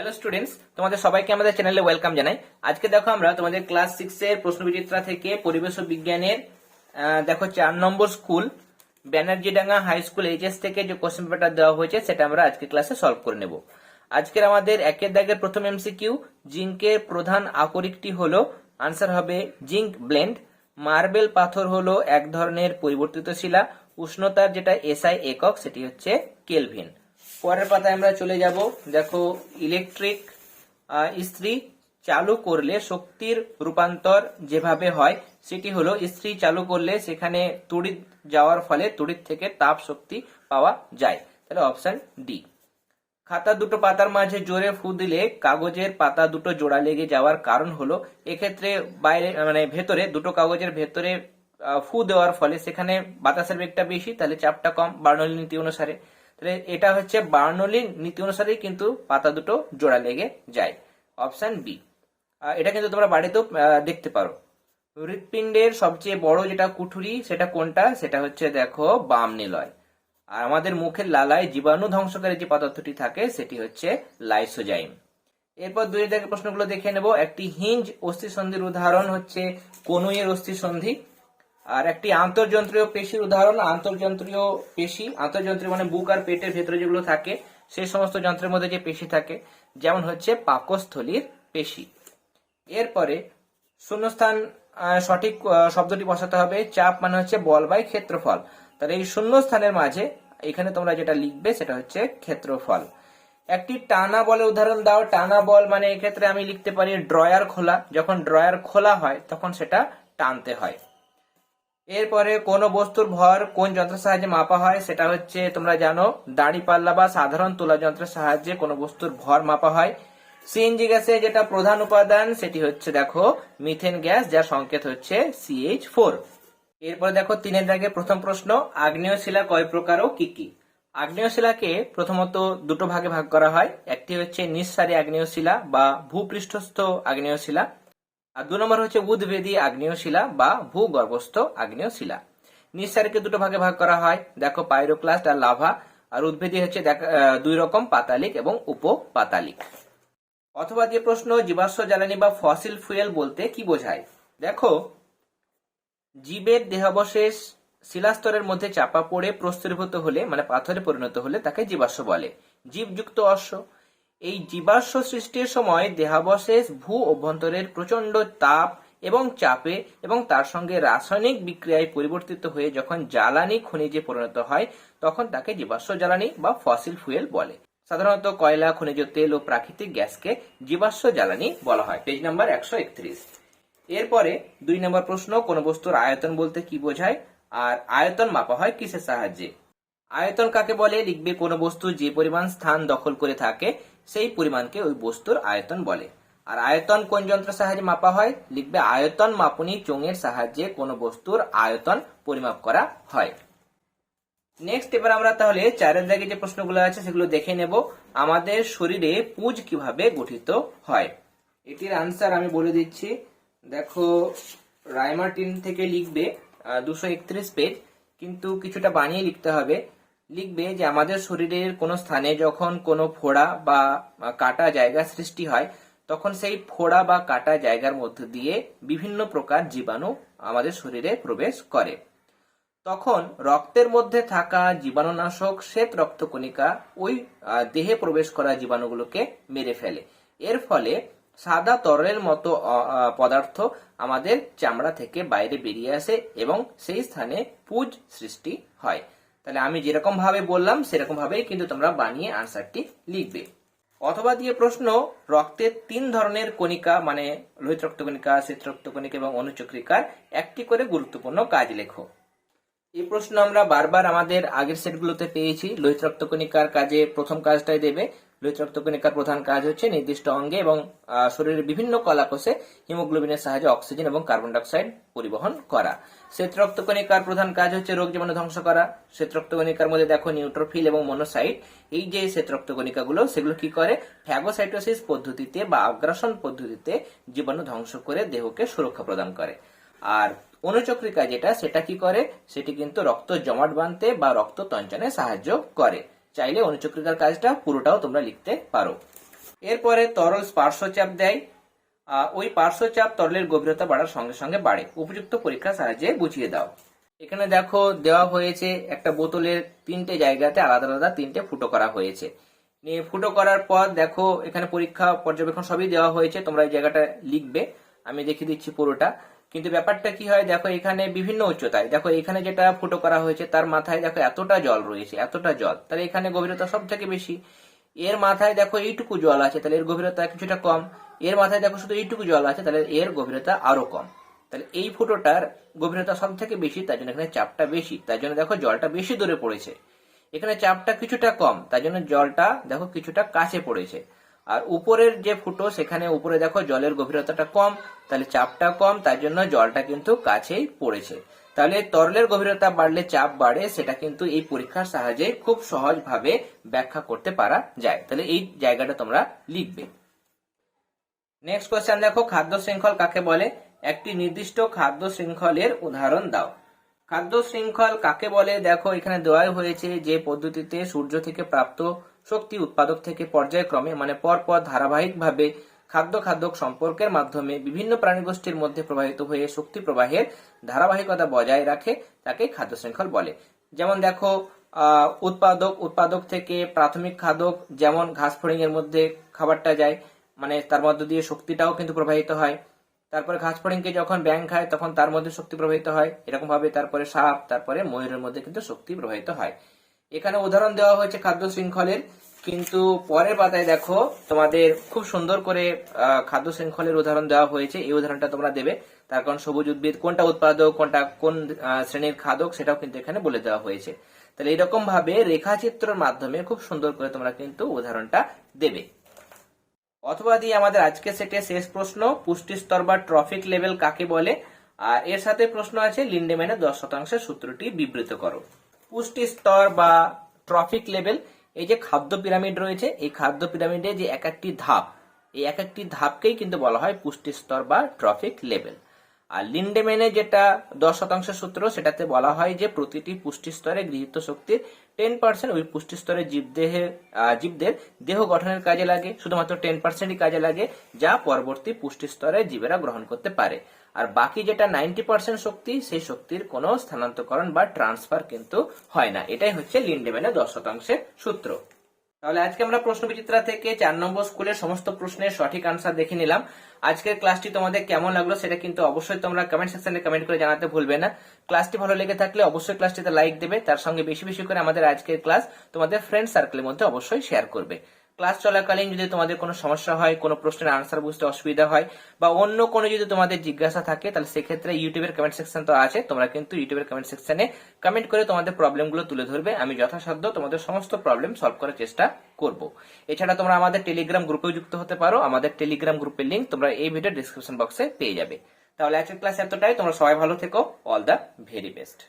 Hello students তোমাদের সবাইকে আমাদের চ্যানেলে ওয়েলকাম জানাই। আজকে দেখো আমরা তোমাদের ক্লাস সিক্স এর প্রশ্ন বিচিত্রা থেকে পরিবেশ ও বিজ্ঞানের দেখো চার নম্বর school Banerjeedanga high school HS থেকে যে কোশ্চেন পেপারটা দেওয়া হয়েছে, সেটা আমরা আজকে ক্লাসে সলভ করে নেব। আজকের আমাদের একের দাগের প্রথম এমসিকিউ জিঙ্কের প্রধান আকরিকটি হলো আনসার হবে জিঙ্ক ব্লেন্ড। মার্বেল পাথর হলো এক ধরনের পরিবর্তিত শিলা, উষ্ণতার যেটা এসআই একক, সেটি হচ্ছে কেলভিন। পরের পাতায় আমরা চলে যাব। দেখো, ইলেকট্রিক ইস্ত্রি চালু করলে শক্তির রূপান্তর যেভাবে হয়, সেটি হলো ইস্ত্রি চালু করলে সেখানে তড়িৎ যাওয়ার ফলে তড়িৎ থেকে তাপ শক্তি পাওয়া যায়। তাহলে অপশন ডি। খাতা দুটো পাতার মাঝে জোরে ফু দিলে কাগজের পাতা দুটো জোড়া লেগে যাওয়ার কারণ হলো, এক্ষেত্রে বাইরে মানে ভেতরে দুটো কাগজের ভেতরে ফু দেওয়ার ফলে সেখানে বাতাসের বেগটা বেশি, তাহলে চাপটা কম বার্নৌলি নীতি অনুসারে। এটা হচ্ছে বার্নৌলি নীতি অনুসারেই কিন্তু পাতা দুটো জোড়া লেগে যায়। Option B. এটা কিন্তু তোমরা বাড়িতেও দেখতে পারো। হৃৎপিণ্ডের সবচেয়ে বড় যেটা কুঠুরি, সেটা কোনটা? সেটা হচ্ছে দেখো বাম নিলয়। আর আমাদের মুখের লালায় জীবাণু ধ্বংসকারী যে পদার্থটি থাকে, সেটি হচ্ছে লাইসোজাইম। এরপর দুই দাগের প্রশ্নগুলো দেখে নেব। একটি হিঞ্জ অস্থি সন্ধির উদাহরণ হচ্ছে কনুইয়ের অস্থি সন্ধি আর একটি আন্তর্যন্ত্রীয় পেশির উদাহরণ, আন্তর্যন্ত্রীয় পেশি আন্তর্যন্ত্রীয় মানে বুক আর পেটের ভেতরে যেগুলো থাকে সেই সমস্ত যন্ত্রের মধ্যে যে পেশি থাকে, যেমন হচ্ছে পাকস্থলীর পেশি। এরপরে শূন্যস্থান সঠিক শব্দটি বসাতে হবে, চাপ মানে হচ্ছে বল বাই ক্ষেত্রফল। তাহলে এই শূন্যস্থানের মাঝে এখানে তোমরা যেটা লিখবে সেটা হচ্ছে ক্ষেত্রফল। একটি টানা বলে উদাহরণ দাও, টানা বল মানে এক্ষেত্রে আমি লিখতে পারি ড্রয়ার খোলা, যখন ড্রয়ার খোলা হয়, তখন সেটা টানতে হয়। এরপরে কোন বস্তুর ভর কোন যন্ত্রের সাহায্যে মাপা হয় সেটা হচ্ছে তোমরা জানো দাড়ি পাল্লা বা সাধারণ তোলা যন্ত্রের সাহায্যে কোনো বস্তুর ভর মাপা হয়। সিএনজি গ্যাসে যেটা প্রধান উপাদান সেটি হচ্ছে দেখো মিথেন গ্যাস, যার সংকেত হচ্ছে সিএইচ ফোর এরপরে দেখো তিনের দাগে প্রথম প্রশ্ন আগ্নেয় শিলা কয় প্রকার ও কি কি? আগ্নেয় শিলাকে প্রথমত দুটো ভাগে ভাগ করা হয়, একটি হচ্ছে নিঃসারী আগ্নেয় শিলা বা ভূপৃষ্ঠস্থ আগ্নেয় শিলা আর দু নম্বর হচ্ছে উদ্ভেদী আগ্নেয় শিলা বা ভূগর্ভস্থ আগ্নেয় শিলা নিঃসারীকে দুটো ভাগে ভাগ করা হয়। দেখো পাইরোক্লাস্ট আর লাভা। আর উদ্ভেদী হচ্ছে দুই রকম পাতালিক এবং উপপাতালিক। অথবা যে প্রশ্ন, জীবাশ্ম, জ্বালানি বা ফসিল ফুয়েল বলতে কি বোঝায়? দেখো, জীবের দেহাবশেষ শিলাস্তরের মধ্যে চাপা পড়ে প্রস্তরীভূত হলে মানে পাথরে পরিণত হলে তাকে জীবাশ্ম বলে। জীবযুক্ত অশ্ব। এই জীবাশ্ম সৃষ্টির সময় দেহাবশেষ ভূ অভ্যন্তরের প্রচণ্ড তাপ এবং চাপে এবং তার সঙ্গে রাসায়নিক বিক্রিয়ায় পরিবর্তিত হয়ে যখন জ্বালানি খনিজে পরিণত হয়, তখন তাকে জীবাশ্ম জ্বালানি বা ফসিল ফুয়েল বলে। সাধারণত কয়লা, খনিজ, তেল ও প্রাকৃতিক গ্যাসকে জীবাশ্ম জ্বালানি বলা হয়। পেজ নাম্বার একশো একত্রিশ। এরপরে দুই নম্বর প্রশ্ন, কোন বস্তুর আয়তন বলতে কি বোঝায় আর আয়তন মাপা হয় কিসের সাহায্যে? আয়তন কাকে বলে? লিখবে কোন বস্তু যে পরিমাণ স্থান দখল করে থাকে সেই পরিমাণকে ওই বস্তুর আয়তন বলে। আর আয়তন কোন যন্ত্রের সাহায্যে মাপা হয়? লিখবে আয়তন মাপনী চোঙের সাহায্যে কোন বস্তুর আয়তন পরিমাপ করা হয়। নেক্সট এবার আমরা তাহলে চারের দাগে যে প্রশ্নগুলো আছে সেগুলো দেখে নেব। আমাদের শরীরে পুজ কীভাবে গঠিত হয়? এটির আনসার আমি বলে দিচ্ছি। দেখো, রাইমার্টিন থেকে লিখবে দুশো একত্রিশ পেজ, কিন্তু কিছুটা বানিয়ে লিখতে হবে। লিখবে যে আমাদের শরীরের কোনো স্থানে যখন কোনো ফোড়া বা কাটা জায়গা সৃষ্টি হয়, তখন সেই ফোড়া বা কাটা জায়গার মধ্য দিয়ে বিভিন্ন প্রকার জীবাণু আমাদের শরীরে প্রবেশ করে। তখন রক্তের মধ্যে থাকা জীবাণুনাশক শ্বেত রক্তকণিকা ওই দেহে প্রবেশ করা জীবাণুগুলোকে মেরে ফেলে। এর ফলে সাদা তরলের মতো পদার্থ আমাদের চামড়া থেকে বাইরে বেরিয়ে আসে এবং সেই স্থানে পুজ সৃষ্টি হয়। তাহলে আমি যেরকম ভাবে বললাম সেরকম ভাবেই কিন্তু তোমরা বানিয়ে আনসারটি লিখবে। অথবা দিয়ে প্রশ্ন, রক্তের তিন ধরনের কণিকা মানে লোহিত রক্তকণিকা শ্বেত রক্তকণিকা এবং অনুচক্রিকার একটি করে গুরুত্বপূর্ণ কাজ লেখো। এই প্রশ্ন আমরা বারবার আমাদের আগের সেটগুলোতে পেয়েছি। লোহিত রক্তকণিকার কাজে প্রথম কাজটাই দেবে। লোহিত রক্তকণিকার প্রধান কাজ হচ্ছে নির্দিষ্ট অঙ্গে এবং শরীরের বিভিন্ন কলাকোষে হিমোগ্লোবিনের সাহায্যে অক্সিজেন এবং কার্বন ডাইঅক্সাইড পরিবহন করা। শ্বেত রক্তকণিকার প্রধান কাজ হচ্ছে রোগ জীবাণু ধ্বংস করা। শ্বেত রক্তকণিকার মধ্যে দেখো নিউট্রোফিল এবং মনোসাইট। এই যে শ্বেত রক্তকণিকাগুলো সেগুলো কি করে? ফ্যাগোসাইটোসিস পদ্ধতিতে বা আগ্রাসন পদ্ধতিতে জীবাণু ধ্বংস করে দেহকে সুরক্ষা প্রদান করে। আর অনুচক্রিকা যেটা, সেটা কি করে? সেটি কিন্তু রক্ত জমাট বাঁধতে বা রক্ত তঞ্চনে সাহায্য করে। চাইলে অনুচক্রিকার কাজটা পুরোটাও তোমরা লিখতে পারো। এরপরে তরল স্পার্শচাপ দেয়। ওই পার্শ্বচাপ তরলের গভীরতা বাড়ার সঙ্গে সঙ্গে বাড়ে। উপযুক্ত পরীক্ষার সাহায্যে বুঝিয়ে দাও। এখানে দেখো, দেওয়া হয়েছে একটা বোতলের তিনটে জায়গাতে আলাদা আলাদা তিনটে ফুটো করা হয়েছে। নিয়ে ফুটো করার পর দেখো, এখানে পরীক্ষা, পর্যবেক্ষণ সবই দেওয়া হয়েছে। তোমরা এই জায়গাটা লিখবে। আমি দেখিয়ে দিচ্ছি পুরোটা। কিন্তু ব্যাপারটা কি হয়, দেখো এখানে বিভিন্ন উচ্চতায়, দেখো এখানে যেটা ফুটো করা হয়েছে তার মাথায় দেখো এতটা জল রয়েছে, এতটা জল। তাহলে এখানে গভীরতা সব থেকে বেশি। এর মাথায় দেখো এইটুকু জল আছে, তাহলে এর গভীরতা কিছুটা কম। এর মাথায় দেখো শুধু এইটুকু জল আছে, তাহলে এর গভীরতা আরও কম। তাহলে এই ফুটোটার গভীরতা সব থেকে বেশি, তার জন্য এখানে চাপটা বেশি। তার জন্য দেখো জলটা বেশি দূরে পড়েছে। এখানে চাপটা কিছুটা কম, তার জন্য জলটা দেখো কিছুটা কাছে পড়েছে। আর উপরের যে ফুটো, সেখানে উপরে দেখো জলের গভীরতাটা কম, তাহলে চাপটা কম, তার জন্য জলটা কিন্তু কাছেই পড়েছে। তাহলে তরলের গভীরতা বাড়লে চাপ বাড়ে, সেটা কিন্তু এই পরীক্ষার সাহায্যে খুব সহজভাবে ব্যাখ্যা করতে পারা যায়। তাহলে এই জায়গাটা তোমরা লিখবে। নেক্সট কোয়েশ্চেন দেখো, খাদ্য শৃঙ্খল কাকে বলে? একটি নির্দিষ্ট খাদ্য শৃঙ্খলের উদাহরণ দাও। খাদ্য শৃঙ্খল কাকে বলে? দেখো, এখানে দেওয়াই হয়েছে যে পদ্ধতিতে সূর্য থেকে প্রাপ্ত শক্তি উৎপাদক থেকে পর্যায়ক্রমে মানে পরপর ধারাবাহিকভাবে খাদ্য খাদ্যক সম্পর্কের মাধ্যমে বিভিন্ন প্রাণীগোষ্ঠীর মধ্যে প্রবাহিত হয়ে শক্তি প্রবাহের ধারাবাহিকতা বজায় রাখে তাকে খাদ্য শৃঙ্খল বলে। যেমন দেখো উৎপাদক উৎপাদক থেকে প্রাথমিক খাদক, যেমন ঘাস ফড়িং এর মধ্যে খাবারটা যায় মানে তার মধ্য দিয়ে শক্তিটাও কিন্তু প্রবাহিত হয়। তারপরে ঘাস ফড়িংকে যখন ব্যাং খায়, তখন তার মধ্যে শক্তি প্রবাহিত হয় এরকম ভাবে তারপরে সাপ, তারপরে ময়ূরের মধ্যে কিন্তু শক্তি প্রবাহিত হয়। এখানে উদাহরণ দেওয়া হয়েছে খাদ্য শৃঙ্খলের, কিন্তু পরের পাতায় দেখো তোমাদের খুব সুন্দর করে খাদ্য শৃঙ্খলের উদাহরণ দেওয়া হয়েছে। এই উদাহরণটা তোমরা দেবে। তার কারণ সবুজ উদ্ভিদ কোনটা উৎপাদক, কোনটা কোন শ্রেণির খাদক সেটাও কিন্তু এখানে বলে দেওয়া হয়েছে। তাহলে এরকম ভাবে রেখাচিত্রের মাধ্যমে খুব সুন্দর করে তোমরা কিন্তু উদাহরণটা দেবে। অথবা দিয়ে আমাদের আজকে সেটে শেষ প্রশ্ন পুষ্টি স্তর বা ট্রফিক লেভেল কাকে বলে? আর এর সাথে প্রশ্ন আছে, লিন্ডেম্যানের দশ শতাংশের সূত্রটি বিবৃত করো। পুষ্টি স্তর বা ট্রফিক লেভেল এই যে খাদ্য পিরামিড রয়েছে, এই খাদ্য পিরামিডে যে এক একটি ধাপ, এই এক একটি ধাপকেই কিন্তু বলা হয় পুষ্টি স্তর বা ট্রফিক লেভেল আর লিন্ডেম্যানে যেটা দশ শতাংশ সূত্র, সেটাতে বলা হয় যে প্রতিটি পুষ্টি স্তরে গৃহীত শক্তির টেন পার্সেন্ট ওই পুষ্টি স্তরে জীবদেহে জীবদের দেহ গঠনের কাজে লাগে, শুধুমাত্র টেন পার্সেন্টই কাজে লাগে, যা পরবর্তী পুষ্টি স্তরে জীবেরা গ্রহণ করতে পারে। আর বাকি যেটা নাইনটি পার্সেন্ট শক্তি, সেই শক্তির কোনো স্থানান্তরকরণ বা ট্রান্সফার কিন্তু হয় না। এটাই হচ্ছে লিন্ডেম্যানের দশ শতাংশের সূত্র। তাহলে আজকে আমরা প্রশ্ন বিচিত্রা থেকে চার নম্বর স্কুলের সমস্ত প্রশ্নের সঠিক আনসার দেখে নিলাম। আজকের ক্লাসটি তোমাদের কেমন লাগল সেটা কিন্তু অবশ্যই তোমরা কমেন্ট সেকশনে কমেন্ট করে জানাতে ভুলবে না। ক্লাসটি ভালো লেগে থাকলে অবশ্যই ক্লাসটিতে লাইক দেবে। তার সঙ্গে বেশি বেশি করে আমাদের আজকের ক্লাস তোমাদের ফ্রেন্ড সার্কেলের মধ্যে অবশ্যই শেয়ার করবে। ক্লাস চলাকালীন যদি তোমাদের কোনো সমস্যা হয়, কোনো প্রশ্নের আনসার বুঝতে অসুবিধা হয় বা অন্য কোনো যদি তোমাদের জিজ্ঞাসা থাকে, তাহলে সেক্ষেত্রে ইউটিউবের কমেন্ট সেকশন তো আছে, তোমরা কিন্তু ইউটিউবের কমেন্ট সেকশনে কমেন্ট করে তোমাদের প্রবলেমগুলো তুলে ধরবে। আমি যথাসাধ্য তোমাদের সমস্ত প্রবলেম সলভ করার চেষ্টা করব। এছাড়া তোমরা আমাদের টেলিগ্রাম গ্রুপেও যুক্ত হতে পারো। আমাদের টেলিগ্রাম গ্রুপের লিঙ্ক তোমরা এই ভিডিও ডিসক্রিপশন বক্সে পেয়ে যাবে। তাহলে আজকের ক্লাস এতটাই। তোমরা সবাই ভালো থেকো। All the very best